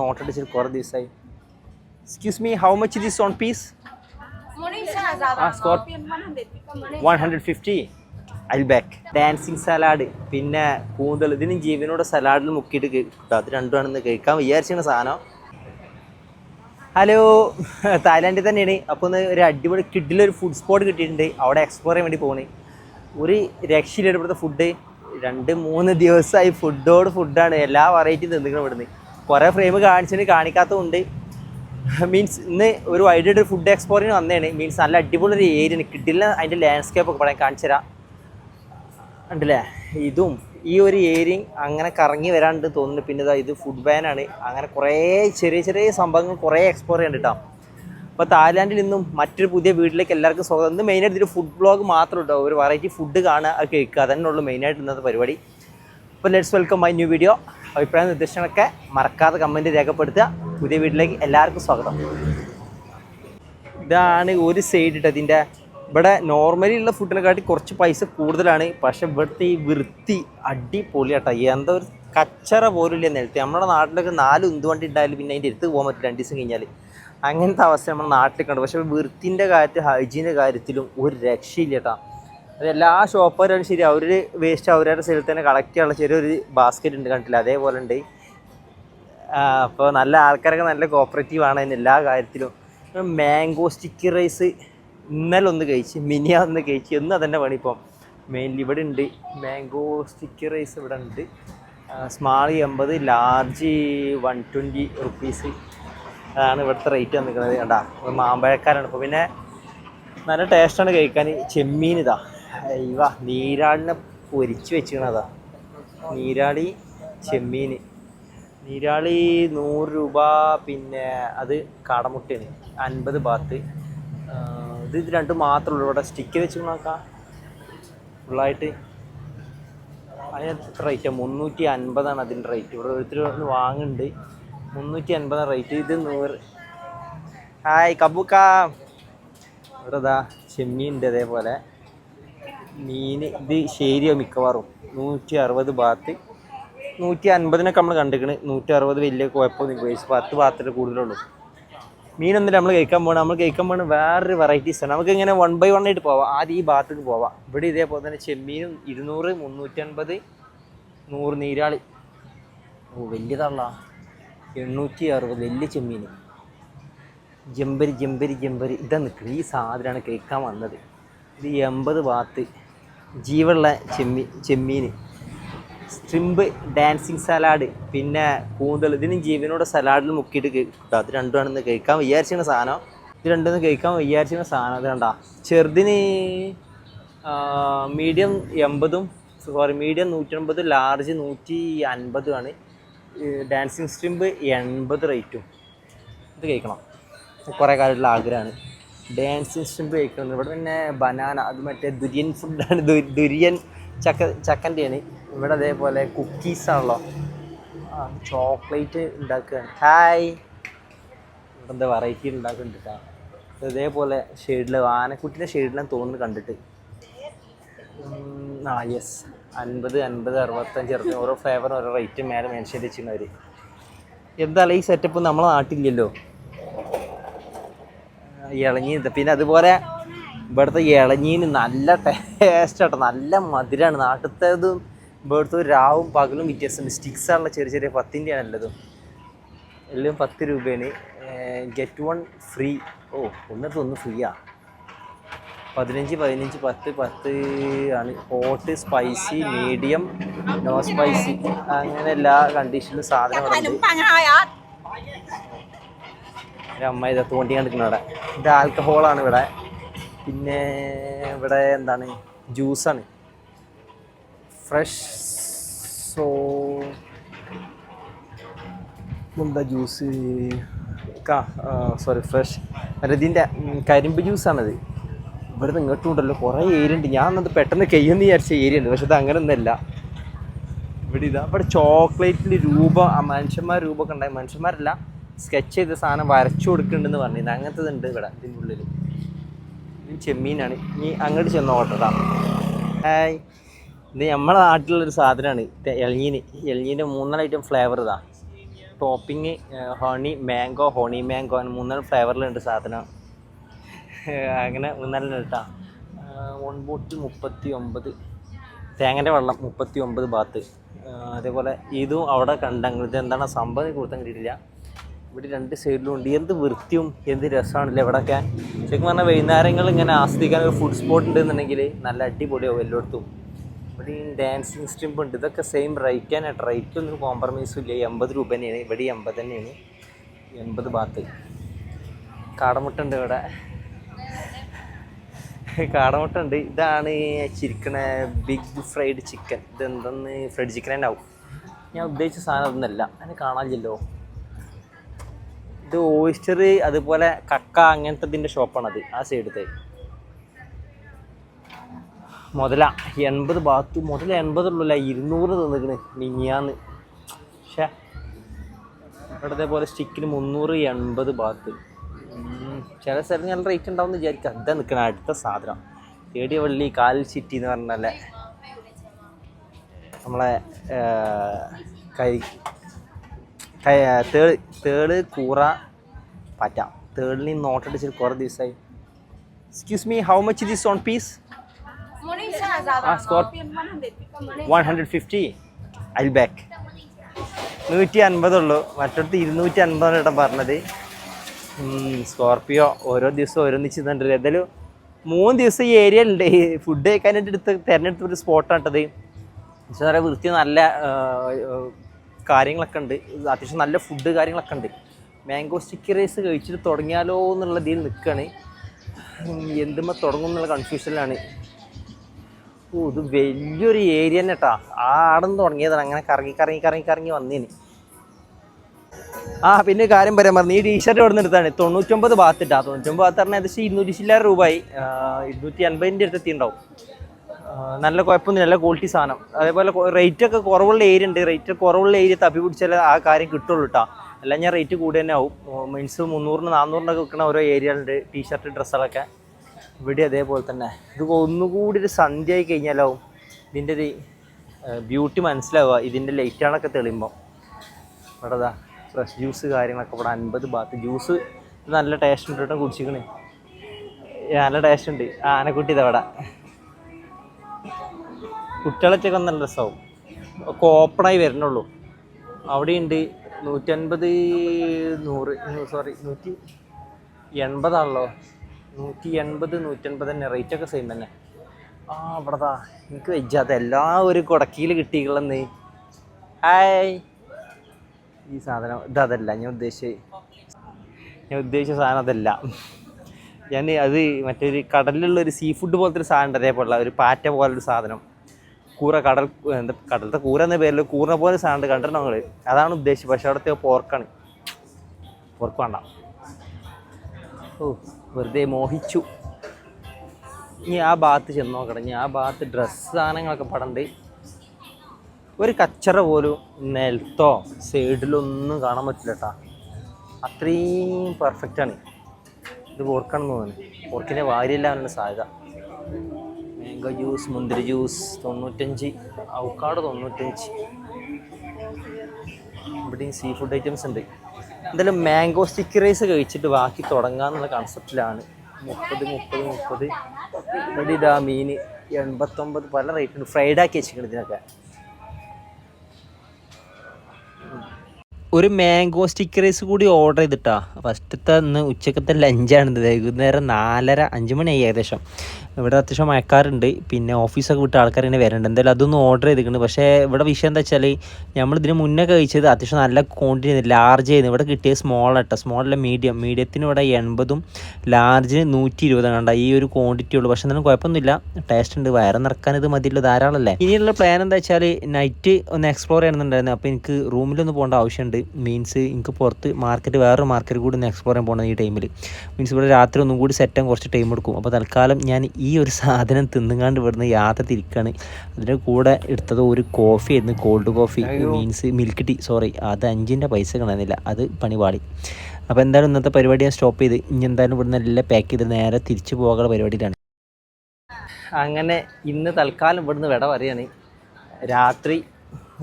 നോട്ടടിച്ചിട്ട് കുറേ ദിവസമായി excuse me how much this one piece one hundred fifty I back dancing salad പിന്നെ കൂന്തൽ ഇതിന് ജീവനോട് സലാഡിൽ മുക്കിയിട്ട് കിട്ടും അത് രണ്ടുമാണെന്ന് കഴിക്കാൻ വിചാരിച്ചിരുന്ന സാധനം. ഹലോ തായ്ലാൻഡിൽ തന്നെയാണ്. അപ്പോൾ ഒന്ന് ഒരു അടിപൊളി കിഡിലൊരു ഫുഡ് സ്പോട്ട് കിട്ടിയിട്ടുണ്ട്. അവിടെ എക്സ്പ്ലോർ ചെയ്യാൻ വേണ്ടി പോകണേ ഒരു രക്ഷയില്ല ഇവിടുത്തെ ഫുഡ് രണ്ട് മൂന്ന് ദിവസമായി ഫുഡോട് ഫുഡാണ് എല്ലാ വെറൈറ്റി തിന്നിക്കണം ഇവിടുന്ന്. കുറേ ഫ്രെയിം കാണിച്ചിന് കാണിക്കാത്തതുണ്ട്. മീൻസ് ഇന്ന് ഒരു വൈഡ് ഫുഡ് എക്സ്പ്ലോറിന് വന്നതാണ് മീൻസ് നല്ല അടിപൊളി ഒരു ഏരിയ കിട്ടില്ല അതിന്റെ ലാൻഡ്സ്കേപ്പ് ഒക്കെ പറയാൻ കാണിച്ചു തരാം. ഉണ്ടല്ലേ? ഇതും ഈ ഒരു ഏരിയയും അങ്ങനെ കറങ്ങി വരാണ്ട് തോന്നുന്നു പിന്നെ ഇതാ ഇത് ഫുഡ് ബാനാണ് അങ്ങനെ കുറേ ചെറിയ ചെറിയ സംഭവങ്ങൾ കുറേ എക്സ്പ്ലോർ ചെയ്യാൻ കേട്ടോ അപ്പോൾ തായ്ലാൻഡിൽ നിന്നും മറ്റൊരു പുതിയ വീട്ടിലേക്ക് എല്ലാവർക്കും സ്വാഗതം. ഇന്ന് മെയിനായിട്ട് ഇതിൽ ഫുഡ് ബ്ലോഗ് മാത്രം ഉണ്ടാവും ഒരു വെറൈറ്റി ഫുഡ് കാണുക കേൾക്കുക അതന്നെ ഉള്ളൂ മെയിനായിട്ട് ഇന്നത്തെ പരിപാടി. അപ്പോൾ let's welcome my new video അഭിപ്രായ നിർദ്ദേശങ്ങളൊക്കെ മറക്കാതെ കമന്റ് രേഖപ്പെടുത്തുക. പുതിയ വീട്ടിലേക്ക് എല്ലാവർക്കും സ്വാഗതം. ഇതാണ് ഒരു സൈഡ് ഇട്ട് അതിന്റെ ഇവിടെ നോർമലി ഉള്ള ഫുഡിനെക്കാട്ടി കുറച്ച് പൈസ കൂടുതലാണ്. പക്ഷെ ഇവിടുത്തെ ഈ വൃത്തി അടിപൊളിയാട്ടോ എന്താ ഒരു കച്ചറ പോലും ഇല്ല നിലത്ത്. നമ്മുടെ നാട്ടിലൊക്കെ നാല് ഉന്തുവണ്ടി ഉണ്ടായാലും പിന്നെ അതിന്റെ അടുത്ത് പോകാൻ പറ്റില്ല രണ്ട് ദിവസം കഴിഞ്ഞാൽ അങ്ങനത്തെ അവസ്ഥ നമ്മുടെ നാട്ടിലേക്കുണ്ട് പക്ഷെ വൃത്തിന്റെ കാര്യത്തിൽ ഹൈജീന്റെ കാര്യത്തിലും ഒരു രക്ഷയില്ല കേട്ടോ അത് എല്ലാ ഷോപ്പുകാരും ശരി അവർ വേസ്റ്റ് അവരുടെ സ്ഥലത്ത് തന്നെ കളക്ട് ചെയ്യാനുള്ള ചെറിയൊരു ബാസ്ക്കറ്റ് ഉണ്ട് കണ്ടില്ല അതേപോലെ ഉണ്ട്. അപ്പോൾ നല്ല ആൾക്കാരൊക്കെ നല്ല കോപ്പറേറ്റീവ് ആണ് അതിന് എല്ലാ കാര്യത്തിലും. മാംഗോ സ്റ്റിക്കി റൈസ് ഇന്നലെ ഒന്ന് കഴിച്ച് മിനിയ ഒന്ന് കഴിച്ച് ഒന്ന് അതന്നെ പണി ഇപ്പം. മെയിൻലി ഇവിടെ ഉണ്ട് മാംഗോ സ്റ്റിക്കി റൈസ് ഇവിടെ ഉണ്ട്. സ്മാൾ എൺപത് ലാർജ് വൺ ട്വന്റി റുപ്പീസ് അതാണ് ഇവിടുത്തെ റേറ്റ് വന്നിരിക്കുന്നത്. കണ്ടാ മാമ്പഴക്കാരാണ്. ഇപ്പോൾ പിന്നെ നല്ല ടേസ്റ്റാണ് കഴിക്കാൻ. ചെമ്മീൻ ഇതാ. ഇവ നീരാളിനെ പൊരിച്ച് വെച്ചിരിക്കണതാ. നീരാളി ചെമ്മീൻ നീരാളി നൂറ് രൂപ പിന്നെ അത് കാടമുട്ടയാണ് അൻപത് ബാത്ത്. ഇത് ഇത് രണ്ടും മാത്രമേ ഉള്ളൂ. ഇവിടെ സ്റ്റിക്ക് വെച്ച് നോക്കാം ഫുള്ളായിട്ട്. അതിന് റേറ്റ് മുന്നൂറ്റി അൻപതാണ് അതിന്റെ റേറ്റ് ഇവിടെ ഒന്ന് വാങ്ങുന്നുണ്ട് മുന്നൂറ്റി അൻപതാണ് റേറ്റ് ഇത് നൂറ്. ഹായ് കബുക്കാ. ഇവിടെ ഇതാ ചെമ്മീന്റെ അതേപോലെ. മീൻ ഇത് ശരിയോ മിക്കവാറും. നൂറ്റി അറുപത് ബാത്ത് നൂറ്റി അൻപതിനൊക്കെ നമ്മൾ കണ്ടിരിക്കണ് നൂറ്റി അറുപത് വലിയ കുഴപ്പമൊന്നും പോയി പത്ത് ബാത്തിന്റെ കൂടുതലുള്ളൂ മീനൊന്നും നമ്മൾ കഴിക്കാൻ പോകണം നമ്മൾ കഴിക്കാൻ പോകണ വേറൊരു വെറൈറ്റീസ് ആണ് നമുക്ക് ഇങ്ങനെ വൺ ബൈ വൺ ആയിട്ട് പോവാം. ആദ്യം ഈ ഭാഗത്തേക്ക് പോവാം. ഇവിടെ ഇതേപോലെ തന്നെ ചെമ്മീനും ഇരുന്നൂറ് മുന്നൂറ്റി അൻപത് നൂറ് നീരാളി. ഓ വലിയതാണ എണ്ണൂറ്റി അറുപത് വലിയ ചെമ്മീൻ ജമ്പരി ജമ്പരി ജമ്പരി. ഇതാ നിൽക്കുന്നത് ഈ സാധനമാണ് കഴിക്കാൻ വന്നത്. ഇത് എൺപത് ബാത്ത് ജീവുള്ള ചെമ്മീ ചെമ്മീൻ സ്ട്രിമ്പ് ഡാൻസിങ് സലാഡ് പിന്നെ കൂന്തൽ ഇതിന് ജീവനോട് സലാഡിൽ മുക്കിയിട്ട് കിട്ടും അത് രണ്ടുമാണെന്ന് കഴിക്കാൻ വിചാരിച്ചിരുന്ന സാധനം. ഇത് രണ്ടും കഴിക്കാൻ വിചാരിച്ചിരുന്ന സാധനം അത് കണ്ടാ. ചെറുതിന് മീഡിയം എൺപതും സോറി മീഡിയം നൂറ്റമ്പത് ലാർജ് നൂറ്റി അൻപതുമാണ് ഡാൻസിങ് സ്ട്രിമ്പ് എൺപത് റേറ്റും. ഇത് കഴിക്കണം. കുറേ കാലമുള്ള ആഗ്രഹമാണ്. ഡാൻസിങ് ഇൻസ്റ്റന്റ് കഴിക്കുന്നത് ഇവിടെ പിന്നെ ബനാന അത് മറ്റേ ദുര്യൻ ഫുഡാണ് ദുര്യൻ ചക്ക ചക്കന്റെയാണ് ഇവിടെ അതേപോലെ കുക്കീസ് ആണല്ലോ. ചോക്ലേറ്റ് ഉണ്ടാക്കുകയാണ്. ഹായ് ഇവിടെ എന്താ വെറൈറ്റി ഉണ്ടാക്കുന്നുണ്ട് ഇതേപോലെ ഷെയ്ഡിൽ ആനക്കുട്ടിന്റെ ഷെയ്ഡിലാണ് തോന്നുന്നു കണ്ടിട്ട്. ആ യെസ് അൻപത് അൻപത് അറുപത്തഞ്ച് അറുപത് ഓരോ ഫ്ലേവർ ഓരോ റേറ്റ് മേലെ മെൻഷൻ വെച്ചിരുന്നവർ എന്തായാലും ഈ സെറ്റപ്പ് നമ്മളെ നാട്ടിലില്ലല്ലോ. ഇളഞ്ഞീന് പിന്നെ അതുപോലെ ഇവിടുത്തെ ഇളഞ്ഞീന് നല്ല ടേസ്റ്റ് ആട്ടോ. നല്ല മധുരമാണ് നാട്ടിലത്തേതും ഇവിടുത്തെ രാവും പകലും വ്യത്യാസമുണ്ട് ആണല്ലോ ചെറിയ ചെറിയ പത്തിന്റെ ആണല്ലതും എല്ലാം പത്ത് രൂപയാണ്. ഗെറ്റ് വൺ ഫ്രീ ഓ ഒന്നിട്ട് ഒന്ന് ഫ്രീയാ പതിനഞ്ച് പതിനഞ്ച് പത്ത് പത്ത് ആണ്. Hot spicy medium no spicy അങ്ങനെ എല്ലാ കണ്ടീഷനിലും സാധനം അമ്മ ഇത് തോണ്ടി കണ്ടിരിക്കുന്ന ഇവിടെ ഇത് ആൽക്കഹോളാണ് ഇവിടെ. പിന്നെ ഇവിടെ എന്താണ്? ജ്യൂസാണ് ഫ്രഷ് സോ എന്താ ജ്യൂസ് സോറി ഫ്രഷ് അല്ല ഇതിന്റെ കരിമ്പ് ജ്യൂസാണത് ഇവിടെ നിന്ന് ഇങ്ങോട്ടും ഉണ്ടല്ലോ കുറേ ഏരിയ ഉണ്ട്. ഞാൻ അന്നത് പെട്ടെന്ന് കയ്യെന്ന് വിചാരിച്ച ഏരിയ ഉണ്ട്. പക്ഷെ അത് അങ്ങനെ ഒന്നല്ല ഇവിടെ ഇതാ ഇവിടെ ചോക്ലേറ്റിൽ രൂപ മനുഷ്യന്മാർ രൂപമൊക്കെ ഉണ്ടായി. മനുഷ്യന്മാരല്ല. സ്കെച്ച് ചെയ്ത സാധനം വരച്ചു കൊടുക്കുന്നുണ്ടെന്ന് പറഞ്ഞിരുന്നു. അങ്ങനത്തെ ഇവിടെ ഇതിന്റെ ഉള്ളിൽ ഇത് ചെമ്മീനാണ്. ഇനി അങ്ങോട്ട് ചെന്നോട്ടെടാ ഹായ് ഇത് നമ്മളെ നാട്ടിലുള്ളൊരു സാധനമാണ് എളിഞ്ഞീന് എളിഞ്ഞീന്റെ മൂന്നാൽ ഐറ്റം ഫ്ലേവർ ഇതാ. Topping honey mango honey mango അങ്ങനെ മൂന്നാൽ ഫ്ലേവറിലുണ്ട് സാധനം. അങ്ങനെ മൂന്നാലെണ്ണം കേട്ടാ വൺ ബോട്ടിൽ മുപ്പത്തി ഒമ്പത് തേങ്ങന്റെ വെള്ളം മുപ്പത്തി ഒമ്പത് ബാത്ത് അതേപോലെ ഇതും അവിടെ കണ്ടങ്ങൾ ഇത് എന്താണ് സംഭവം കൊടുത്താൽ കിട്ടിയിട്ടില്ല. ഇവിടെ രണ്ട് സൈഡിലും ഉണ്ട് എന്ത് വൃത്തിയും എന്ത് രസമാണല്ലേ ഇവിടെയൊക്കെ ശരിക്കും പറഞ്ഞാൽ വൈകുന്നേരങ്ങൾ ഇങ്ങനെ ആസ്വദിക്കാൻ ഒരു ഫുഡ് സ്പോട്ട് ഉണ്ടെന്നുണ്ടെങ്കിൽ നല്ല അടിപൊളിയാവും എല്ലായിടത്തും. ഇവിടെ ഈ ഡാൻസിങ് സ്റ്റിമ്പ് ഉണ്ട്. ഇതൊക്കെ സെയിം റേറ്റ് തന്നെ. റേറ്റ് ഒന്നും കോംപ്രമൈസും ഇല്ല. എൺപത് രൂപ തന്നെയാണ്. ഇവിടെ എൺപത് തന്നെയാണ്. എൺപത് ബാത്ത് കാടമുട്ടുണ്ട് ഇവിടെ. കാടമുട്ടുണ്ട്. ഇതാണ് ചിരിക്കണ ബിഗ് ഫ്രൈഡ് ചിക്കൻ ഇതെന്തെന്ന് ഫ്രൈഡ് ചിക്കൻ തന്നെ ആവും. ഞാൻ ഉദ്ദേശിച്ച സാധനം ഒന്നല്ല അതിന് കാണാനില്ലല്ലോ. ഇത് ഓയിസ്റ്റർ അതുപോലെ കക്ക അങ്ങനത്തെ ഇതിന്റെ ഷോപ്പാണത് ആ സൈഡത്തെ മുതല എൺപത് ബാത്ത് മുതല എൺപതുള്ളൂല്ല ഇരുന്നൂറ് തന്നിക്കണ് മിനിയാന്ന്. പക്ഷേ ഇവിടത്തെ പോലെ സ്റ്റിക്കിന് മുന്നൂറ് എൺപത് ബാത്ത്. ചില സ്ഥലത്ത് നല്ല റേറ്റ് ഉണ്ടാവും എന്ന് വിചാരിക്കുക എന്താ നിൽക്കണം അടുത്ത സാധനം. തേടിയ വള്ളി കാൽ സിറ്റി എന്ന് പറഞ്ഞാലേ നമ്മളെ ആ, തേൾ തേൾ കൂറ പാറ്റ. നിന്ന് നോട്ടടിച്ചിട്ട് കുറേ ദിവസമായി excuse me how much this one piece one hundred fifty I back നൂറ്റി അൻപതുള്ളൂ മറ്റടുത്ത് ഇരുന്നൂറ്റി അൻപതാണ് ഏട്ടാ പറഞ്ഞത്. സ്കോർപ്പിയോ ഓരോ ദിവസവും ഓരോന്നിച്ച് തന്നിട്ടുണ്ട് ഏതായാലും മൂന്ന് ദിവസം ഈ ഏരിയ ഉണ്ട്. ഫുഡ് കഴിക്കാനായിട്ട് എടുത്ത് തിരഞ്ഞെടുത്ത ഒരു സ്പോട്ടാണ് കേട്ടത്. പക്ഷേ നല്ല വൃത്തി നല്ല കാര്യങ്ങളൊക്കെ ഉണ്ട്. അത്യാവശ്യം നല്ല ഫുഡ് കാര്യങ്ങളൊക്കെ ഉണ്ട്. മാംഗോ സ്റ്റിക്കി റൈസ് കഴിച്ചിട്ട് തുടങ്ങിയാലോ എന്നുള്ള ഇതിൽ നിൽക്കുകയാണ് എന്തുമ്പോൾ തുടങ്ങും എന്നുള്ള കൺഫ്യൂഷനിലാണ് ഓ ഇത് വലിയൊരു ഏരിയ തന്നെ കേട്ടാ ആ ആടെന്ന് തുടങ്ങിയതാണ്. അങ്ങനെ കറങ്ങി കറങ്ങി കറങ്ങി കറങ്ങി വന്നേന്. ആ പിന്നെ കാര്യം പറയാൻ പറഞ്ഞു ഈ ടീഷർട്ട് ഇവിടെ നിന്ന് എടുത്താണ്. തൊണ്ണൂറ്റൊമ്പത് ഭാഗത്ത് ഇട്ടാ തൊണ്ണൂറ്റൊമ്പത് ഭാഗത്ത് പറഞ്ഞാൽ ഏകദേശം ഇരുന്നൂറ്റി ചില്ലായിരം രൂപയായി. ഇരുന്നൂറ്റി അൻപതിന്റെ അടുത്ത് എത്തിയിട്ടുണ്ടാവും. ആ, നല്ല കുഴപ്പമൊന്നും നല്ല ക്വാളിറ്റി സാധനം. അതേപോലെ റേറ്റ് ഒക്കെ കുറവുള്ള ഏരിയ ഉണ്ട്. റേറ്റ് കുറവുള്ള ഏരിയ തപ്പി പിടിച്ചാൽ ആ കാര്യം കിട്ടുള്ളൂ കേട്ടോ അല്ല ഞാൻ റേറ്റ് കൂടി തന്നെ ആവും. മീൻസ് മുന്നൂറിന് നാന്നൂറിനൊക്കെ വിൽക്കുന്ന ഓരോ ഏരിയകളുണ്ട് ടീഷർട്ട് ഡ്രസ്സുകളൊക്കെ ഇവിടെ അതേപോലെ തന്നെ. ഇത് ഒന്നുകൂടി ഒരു സന്ധ്യ ആയി കഴിഞ്ഞാലാവും. ഇതിന്റെ ഒരു ബ്യൂട്ടി മനസ്സിലാവുക. ഇതിന്റെ ലൈറ്റാണൊക്കെ തെളിയുമ്പോൾ ഇവിടെ അതാ ഫ്രഷ് ജ്യൂസ് കാര്യങ്ങളൊക്കെ ഇവിടെ അൻപത് ബാത്ത് ജ്യൂസ് നല്ല ടേസ്റ്റ് ഉണ്ട് കേട്ടോ കുടിച്ചിക്കണേ നല്ല ടേസ്റ്റ് ഉണ്ട്. ആനക്കുട്ടി ഇതാ ഇവിടെ. കുട്ടികളൊക്കെ നല്ല രസമാവും ഒക്കെ ഓപ്പണായി വരണുള്ളൂ. അവിടെയുണ്ട് നൂറ്റൻപത് നൂറ് സോറി നൂറ്റി എൺപതാണല്ലോ. നൂറ്റി എൺപത് നൂറ്റൻപത് തന്നെ. റേറ്റ് ഒക്കെ സെയിം തന്നെ. ആ അവിടെതാ. എനിക്ക് വെജാത്ത എല്ലാ ഒരു കുടക്കിയിൽ കിട്ടികളെന്ന് ഹായ് ഈ സാധനം ഇതല്ല ഞാൻ ഉദ്ദേശിച്ച ഞാൻ ഉദ്ദേശിച്ച സാധനം അതല്ല. ഞാൻ അത് മറ്റൊരു കടലിലുള്ള ഒരു സീ ഫുഡ് പോലത്തെ ഒരു സാധനം അതേപോലുള്ള ഒരു പാറ്റ പോലൊരു സാധനം. കൂറ കടൽ എന്താ കടലത്തെ കൂര എന്ന പേരിൽ കൂറിനെ പോലെ സാധനം കണ്ടിട്ടുണ്ട് ഞങ്ങൾ അതാണ് ഉദ്ദേശിച്ചത്. പക്ഷെ അവിടുത്തെ പോർക്കാണ്. പോർക്ക് വേണ്ട. ഓ വെറുതെ മോഹിച്ചു. ഇനി ആ ഭാഗത്ത് ചെന്ന് നോക്കണം ഇനി ആ ഭാഗത്ത് ഡ്രസ്സ് സാധനങ്ങളൊക്കെ പടണ്ട്. ഒരു കച്ചറ പോലും നിലത്തോ സൈഡിലൊന്നും കാണാൻ പറ്റില്ല കേട്ടാ അത്രയും പെർഫെക്റ്റ് ആണ്. ഇത് പോർക്കാണെന്ന് തോന്നുന്നു. പോർക്കിന്റെ വാരിയെല്ലാം സാധ്യത. മാംഗോ ജ്യൂസ് മുന്തിരി ജ്യൂസ് തൊണ്ണൂറ്റഞ്ച് ഔക്കാട് തൊണ്ണൂറ്റഞ്ച്. ഇവിടെയും സീ ഫുഡ് ഐറ്റംസ് ഉണ്ട്. എന്തായാലും മാംഗോ സ്റ്റിക്ക് റൈസ് കഴിച്ചിട്ട് ബാക്കി തുടങ്ങാമെന്നുള്ള കൺസെപ്റ്റിലാണ് മുപ്പത് മുപ്പത് മുപ്പത്. ഇവിടെ ഇതാ മീൻ എൺപത്തൊമ്പത് പല റേറ്റ് ഉണ്ട്. ഫ്രൈഡ് ആക്കി വെച്ചിരിക്കുന്നത് ഇതിനൊക്കെ. ഒരു മാംഗോ സ്റ്റിക്ക് റൈസ് കൂടി ഓർഡർ ചെയ്തിട്ടാ. ഫസ്റ്റത്തെ ഇന്ന് ഉച്ചക്കത്തെ ലഞ്ചാണിത് വൈകുന്നേരം നാലര അഞ്ച് മണിയായി ഏകദേശം. ഇവിടെ അത്യാവശ്യം മഴക്കാറുണ്ട് പിന്നെ ഓഫീസൊക്കെ വിട്ട് ആൾക്കാർ ഇങ്ങനെ വരുന്നുണ്ട് എന്തായാലും അതൊന്നും ഓർഡർ ചെയ്തിട്ടുണ്ട്. പക്ഷേ ഇവിടെ വിഷയം എന്താ വെച്ചാൽ നമ്മൾ ഇതിന് മുന്നേ കഴിച്ചത് അത്യാവശ്യം നല്ല ക്വാണ്ടിറ്റി ലാർജ് ആയിരുന്നു. ഇവിടെ കിട്ടിയത് സ്മോൾ ആട്ടോ. അല്ല മീഡിയം മീഡിയത്തിന് ഇവിടെ എൺപതും ലാർജിന് നൂറ്റി ഇരുപതാണ് കണ്ട. ഈ ഒരു ക്വാണ്ടിറ്റി ഉള്ളൂ. പക്ഷേ എന്നാലും കുഴപ്പമൊന്നുമില്ല. ടേസ്റ്റ് ഉണ്ട്. വയറ് നിറക്കാൻ ഇത് മതിയല്ലോ ധാരാളമല്ലേ ഇനിയുള്ള പ്ലാൻ എന്താ വെച്ചാൽ നൈറ്റ് ഒന്ന് എക്സ്പ്ലോർ ചെയ്യണമെന്നുണ്ടായിരുന്നു. അപ്പോൾ എനിക്ക് റൂമിലൊന്ന് പോകേണ്ട ആവശ്യമുണ്ട്. മീൻസ് എനിക്ക് പുറത്ത് മാർക്കറ്റ് വേറൊരു മാർക്കറ്റ് കൂടി ഒന്ന് എക്സ്പ്ലോർ ചെയ്യാൻ പോകണം ഈ ടൈമിൽ മീൻസ് ഇവിടെ രാത്രി ഒന്നും കൂടി സെറ്റ് ആകാൻ കുറച്ച് ടൈം എടുക്കും. അപ്പോൾ തൽക്കാലം ഞാൻ ഈ ഒരു സാധനം തിന്നുകാണ്ട് ഇവിടുന്ന് യാത്ര തിരിക്കുകയാണ് അതിന്റെ കൂടെ എടുത്തത് ഒരു കോഫി ആയിരുന്നു. Cold coffee means milk tea sorry അത് അഞ്ചിന്റെ പൈസ കാണുന്നില്ല അത് പണിപാടി അപ്പോൾ എന്തായാലും ഇന്നത്തെ പരിപാടി ഞാൻ സ്റ്റോപ്പ് ചെയ്ത്. ഇനി എന്തായാലും ഇവിടുന്ന് എല്ലാം പാക്ക് ചെയ്ത് നേരെ തിരിച്ചു പോകാനുള്ള പരിപാടിയിലാണ്. അങ്ങനെ ഇന്ന് തൽക്കാലം ഇവിടുന്ന് വിട പറയാണ് രാത്രി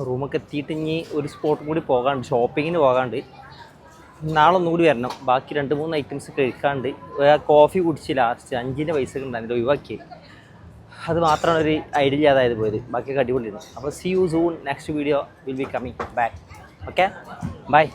റൂമൊക്കെ എത്തിയിട്ട് ഇനി ഒരു സ്പോട്ട് കൂടി പോകാണ്ട് ഷോപ്പിങ്ങിന് പോകാണ്ട് നാളെ ഒന്നുകൂടി വരണം. ബാക്കി രണ്ട് മൂന്ന് ഐറ്റംസ് കഴിക്കാണ്ട്. കോഫി കുടിച്ച് ലാസ്റ്റ് അഞ്ചിന്റെ പൈസ ഉണ്ടായിരുന്നു. ഒഴിവാക്കി. അത് മാത്രമാണ് ഒരു ഐഡിയ ഇല്ലാതായത് പോയത്. ബാക്കിയൊക്കെ അടിപൊളിയായിരുന്നു. അപ്പോൾ see you soon next video will be coming back okay bye